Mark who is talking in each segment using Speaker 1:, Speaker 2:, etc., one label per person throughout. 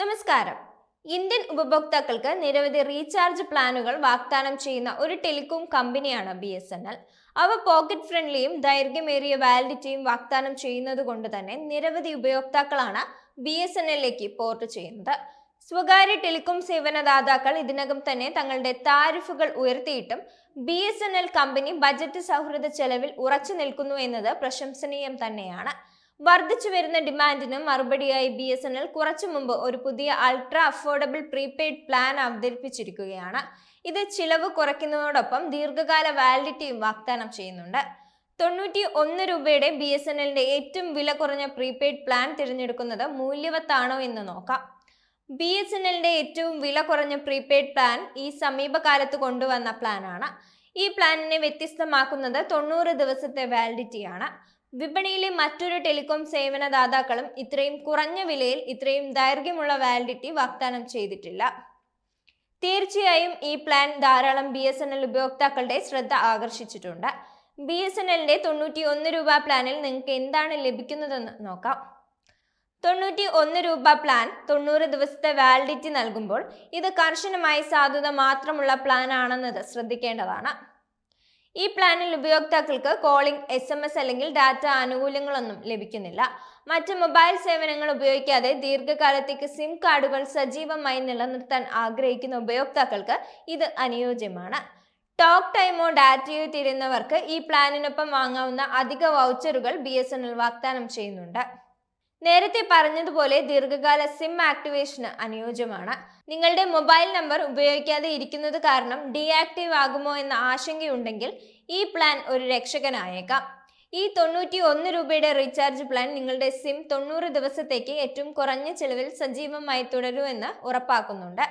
Speaker 1: നമസ്കാരം. ഇന്ത്യൻ ഉപഭോക്താക്കൾക്ക് നിരവധി റീചാർജ് പ്ലാനുകൾ വാഗ്ദാനം ചെയ്യുന്ന ഒരു ടെലികോം കമ്പനിയാണ് ബി എസ് എൻ എൽ. അവ പോക്കറ്റ് ഫ്രണ്ട്ലിയും ദൈർഘ്യമേറിയ വാലിഡിറ്റിയും വാഗ്ദാനം ചെയ്യുന്നത് കൊണ്ട് തന്നെ നിരവധി ഉപയോക്താക്കളാണ് ബി എസ് എൻ എല്ലിലേക്ക് പോർട്ട് ചെയ്യുന്നത്. സ്വകാര്യ ടെലികോം സേവനദാതാക്കൾ ഇതിനകം തന്നെ തങ്ങളുടെ താരിഫുകൾ ഉയർത്തിയിട്ടും B S N L company budget സൗഹൃദ ചെലവിൽ ഉറച്ചു നിൽക്കുന്നു എന്നത് പ്രശംസനീയം തന്നെയാണ്. വർദ്ധിച്ചു വരുന്ന ഡിമാൻഡിന് മറുപടിയായി ബി എസ് എൻ എൽ കുറച്ചു മുമ്പ് ഒരു പുതിയ അൾട്രാ അഫോർഡബിൾ പ്രീപെയ്ഡ് പ്ലാൻ അവതരിപ്പിച്ചിരിക്കുകയാണ്. ഇത് ചിലവ് കുറയ്ക്കുന്നതോടൊപ്പം ദീർഘകാല വാലിഡിറ്റിയും വാഗ്ദാനം ചെയ്യുന്നുണ്ട്. തൊണ്ണൂറ്റി ഒന്ന് രൂപയുടെ ബി എസ് എൻ എല്ലിന്റെ ഏറ്റവും വില കുറഞ്ഞ പ്രീപെയ്ഡ് പ്ലാൻ തിരഞ്ഞെടുക്കുന്നത് മൂല്യവത്താണോ എന്ന് നോക്കാം. ബി എസ് എൻ എല്ലിന്റെ ഏറ്റവും വില കുറഞ്ഞ പ്രീപെയ്ഡ് പ്ലാൻ ഈ സമീപകാലത്ത് കൊണ്ടുവന്ന പ്ലാനാണ് ഈ പ്ലാനിനെ വ്യത്യസ്തമാക്കുന്നത് തൊണ്ണൂറ് ദിവസത്തെ വാലിഡിറ്റിയാണ് വിപണിയിലെ മറ്റൊരു ടെലികോം സേവന ദാതാക്കളും ഇത്രയും കുറഞ്ഞ വിലയിൽ ഇത്രയും ദൈർഘ്യമുള്ള വാലിഡിറ്റി വാഗ്ദാനം ചെയ്തിട്ടില്ല. തീർച്ചയായും ഈ പ്ലാൻ ധാരാളം ബി എസ് എൻ എൽ ഉപയോക്താക്കളുടെ ശ്രദ്ധ ആകർഷിച്ചിട്ടുണ്ട്. ബി എസ് എൻ എല്ലിന്റെ തൊണ്ണൂറ്റി ഒന്ന് രൂപ പ്ലാനിൽ നിങ്ങൾക്ക് എന്താണ് ലഭിക്കുന്നതെന്ന് നോക്കാം. തൊണ്ണൂറ്റി ഒന്ന് രൂപ പ്ലാൻ തൊണ്ണൂറ് ദിവസത്തെ വാലിഡിറ്റി നൽകുമ്പോൾ ഇത് കർശനമായി സാധുത മാത്രമുള്ള പ്ലാൻ ആണെന്നത് ശ്രദ്ധിക്കേണ്ടതാണ്. ഈ പ്ലാനിൽ ഉപയോക്താക്കൾക്ക് കോളിംഗ് എസ് എം എസ് അല്ലെങ്കിൽ ഡാറ്റ ആനുകൂല്യങ്ങളൊന്നും ലഭിക്കുന്നില്ല. മറ്റ് മൊബൈൽ സേവനങ്ങൾ ഉപയോഗിക്കാതെ ദീർഘകാലത്തേക്ക് സിം കാർഡുകൾ സജീവമായി നിലനിർത്താൻ ആഗ്രഹിക്കുന്ന ഉപയോക്താക്കൾക്ക് ഇത് അനുയോജ്യമാണ്. ടോക്ക് ടൈമോ ഡാറ്റയോ തീരുന്നവർക്ക് ഈ പ്ലാനിനൊപ്പം വാങ്ങാവുന്ന അധിക വൗച്ചറുകൾ ബി വാഗ്ദാനം ചെയ്യുന്നുണ്ട്. നേരത്തെ പറഞ്ഞതുപോലെ ദീർഘകാല സിം ആക്ടിവേഷന് അനുയോജ്യമാണ്. നിങ്ങളുടെ മൊബൈൽ നമ്പർ ഉപയോഗിക്കാതെ ഇരിക്കുന്നത് കാരണം ഡീആക്റ്റീവ് ആകുമോ എന്ന ആശങ്കയുണ്ടെങ്കിൽ ഈ പ്ലാൻ ഒരു രക്ഷകനായേക്കാം. ഈ തൊണ്ണൂറ്റി ഒന്ന് രൂപയുടെ റീചാർജ് പ്ലാൻ നിങ്ങളുടെ സിം തൊണ്ണൂറ് ദിവസത്തേക്ക് ഏറ്റവും കുറഞ്ഞ ചെലവിൽ സജീവമായി തുടരുമെന്ന് ഉറപ്പാക്കുന്നുണ്ട്.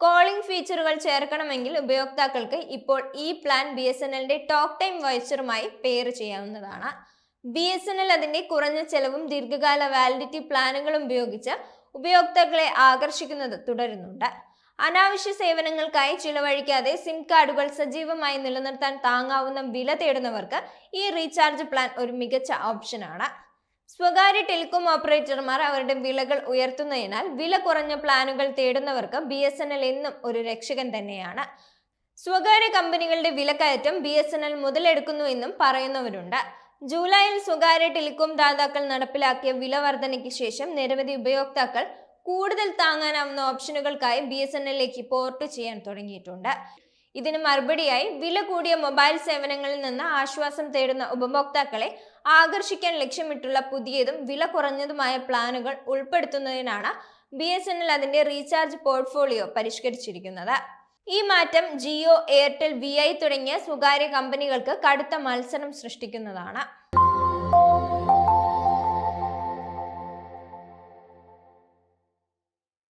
Speaker 1: കോളിംഗ് ഫീച്ചറുകൾ ചേർക്കണമെങ്കിൽ ഉപയോക്താക്കൾക്ക് ഇപ്പോൾ ഈ പ്ലാൻ ബി എസ് എൻ എല്ലിന്റെ ടോക്ക് ടൈം വൗച്ചറുമായി പെയർ ചെയ്യാവുന്നതാണ്. ബി എസ് എൻ എൽ അതിന്റെ കുറഞ്ഞ ചെലവും ദീർഘകാല വാലിഡിറ്റി പ്ലാനുകളും ഉപയോഗിച്ച് ഉപയോക്താക്കളെ ആകർഷിക്കുന്നത് തുടരുന്നുണ്ട്. അനാവശ്യ സേവനങ്ങൾക്കായി ചിലവഴിക്കാതെ സിം കാർഡുകൾ സജീവമായി നിലനിർത്താൻ താങ്ങാവുന്ന വില തേടുന്നവർക്ക് ഈ റീചാർജ് പ്ലാൻ ഒരു മികച്ച ഓപ്ഷനാണ് സ്വകാര്യ ടെലികോം ഓപ്പറേറ്റർമാർ അവരുടെ വിലകൾ ഉയർത്തുന്നതിനാൽ വില കുറഞ്ഞ പ്ലാനുകൾ തേടുന്നവർക്ക് ബി എസ് എൻ എൽ എന്നും ഒരു രക്ഷകൻ തന്നെയാണ്. സ്വകാര്യ കമ്പനികളുടെ വിലക്കയറ്റം ബി എസ് എൻ എൽ മുതലെടുക്കുന്നു എന്നും പറയുന്നവരുണ്ട്. ജൂലൈയിൽ സ്വകാര്യ ടെലികോം ദാതാക്കൾ നടപ്പിലാക്കിയ വില വർധനയ്ക്ക് ശേഷം നിരവധി ഉപയോക്താക്കൾ കൂടുതൽ താങ്ങാനാവുന്ന ഓപ്ഷനുകൾക്കായി ബി എസ് എൻ എല്ലിലേക്ക് പോർട്ട് ചെയ്യാൻ തുടങ്ങിയിട്ടുണ്ട്. ഇതിന് മറുപടിയായി വില കൂടിയ മൊബൈൽ സേവനങ്ങളിൽ നിന്ന് ആശ്വാസം തേടുന്ന ഉപഭോക്താക്കളെ ആകർഷിക്കാൻ ലക്ഷ്യമിട്ടുള്ള പുതിയതും വില കുറഞ്ഞതുമായ പ്ലാനുകൾ ഉൾപ്പെടുത്തുന്നതിനാണ് ബി എസ് എൻ എൽ അതിന്റെ റീചാർജ് പോർട്ട്ഫോളിയോ പരിഷ്കരിച്ചിരിക്കുന്നത്. ഈ മാറ്റം ജിയോ എയർടെൽ വി ഐ തുടങ്ങിയ സ്വകാര്യ കമ്പനികൾക്ക് കടുത്ത മത്സരം സൃഷ്ടിക്കുന്നതാണ്.